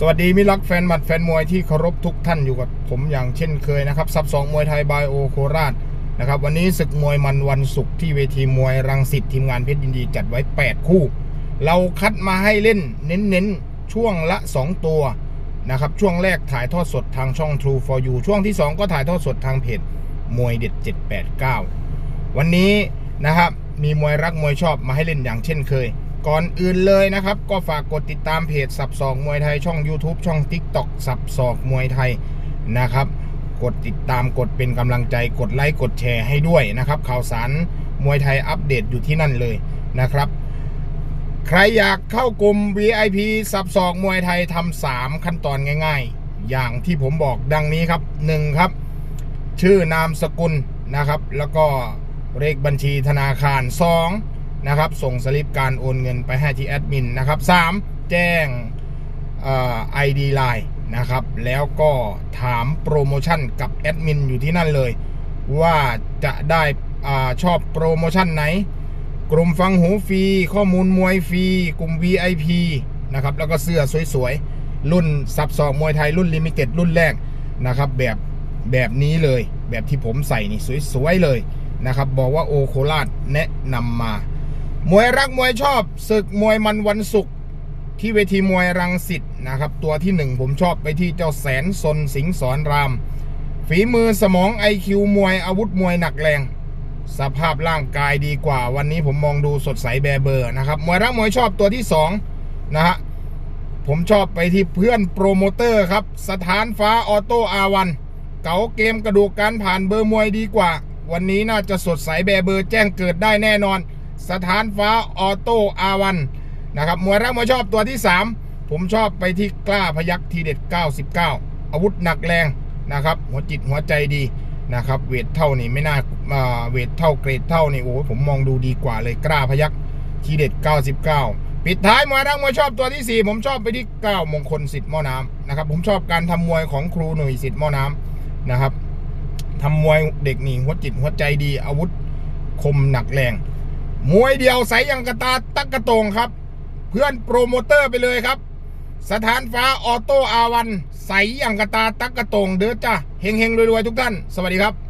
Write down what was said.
สวัสดีมิตรรักแฟนหมัดแฟนมวยที่เคารพทุกท่านอยู่กับผมอย่างเช่นเคยนะครับซับสองมวยไทยบายโอโคราชนะครับวันนี้ศึกมวยมันวันศุกร์ที่เวทีมวยรังสิตทีมงานเพชรยินดีจัดไว้ 8 คู่ เราคัดมาให้เล่นเน้นๆ ช่วงละ 2 ตัวนะครับช่วงแรกถ่ายทอดสดทางช่อง True for You ช่วงที่ 2 ก็ถ่ายทอดสดทางเพจมวยเด็ด 789 วันนี้นะครับมีมวยรักมวยชอบมาให้เล่นอย่างเช่นเคย ก่อนอื่นเลยนะครับ ก็ฝากกดติดตามเพจสับสอกมวยไทยช่อง YouTube ช่อง TikTok สับสอกมวยไทยนะครับ กดติดตามกดเป็นกำลังใจกดไลค์กดแชร์ให้ด้วยนะครับ ข่าวสารมวยไทยอัปเดตอยู่ที่นั่นเลยนะครับ ใครอยากเข้ากลุ่ม VIP สับสอกมวยไทยทำสามขั้นตอนง่าย ๆ อย่างที่ผมบอกดังนี้ครับหนึ่งครับ ชื่อนามสกุลนะครับ แล้วก็เลขบัญชีธนาคาร 2 นะครับ ส่งสลิปการโอนเงินไปให้ที่แอดมินนะครับ 3 แจ้งไอดีไลน์นะครับ แล้วก็ถามโปรโมชั่นกับแอดมินอยู่ที่นั่นเลย ว่าจะได้อาชอบโปรโมชั่นไหน กลุ่มฟังหูฟรี ข้อมูลมวยฟรี กลุ่ม VIP นะครับ แล้วก็เสื้อสวยๆ รุ่นซับซอกมวยไทยรุ่นลิมิเต็ดรุ่นแรกนะครับ แบบแบบนี้เลย แบบที่ผมใส่นี่สวยๆเลยนะครับ บอกว่าโอโคราชแนะนำมา มวยรักมวยชอบศึกมวยมันวันศุกร์ที่เวทีมวยรังสิตนะครับ ตัวที่หนึ่งผมชอบไปที่เจ้าแสนสนสิงสอนราม ฝีมือสมองไอคิวมวยอาวุธมวยหนักแรง สภาพร่างกายดีกว่า วันนี้ผมมองดูสดใสแบเบอร์นะครับมวยรักมวยชอบตัวที่สองนะฮะผมชอบไปที่เพื่อนโปรโมเตอร์ครับ สถานฟ้าออโต้อาวัน เก๋าเกมกระดูกการผ่านเบอร์มวยดีกว่า วันนี้น่าจะสดใสแบเบอร์แจ้งเกิดได้แน่นอน สถานฟ้าออโต้อาวันนะครับมวยรักมวยชอบตัวที่ 3 ผมชอบไปที่กล้าพยักทีเด็ด 99 อาวุธหนักแรงนะครับ หัวจิตหัวใจดีนะครับ เวทเท่านี่ไม่น่าเวทเท่าเกรดเท่านี่โอ้ยผมมองดูดีกว่าเลยกล้าพยักทีเด็ด 99 ปิดท้ายมวยรักมวยชอบตัวที่ 4 ผมชอบไปที่ 9 มงคลสิทธิ์ม้อน้ำนะครับ ผมชอบการทำมวยของครูหนุ่ยสิทธิ์ม้อน้ำนะครับทำมวยเด็กนี่หัวจิตหัวใจดีอาวุธคมหนักแรง มวยเดียวใสยังกระตาตักกระโตงครับ เพื่อนโปรโมเตอร์ไปเลยครับ สถานฟ้าออโต้อาวันใสยังกระตาตักกระโตงเด้อจ้าเฮงๆรวยๆทุกท่าน สวัสดีครับ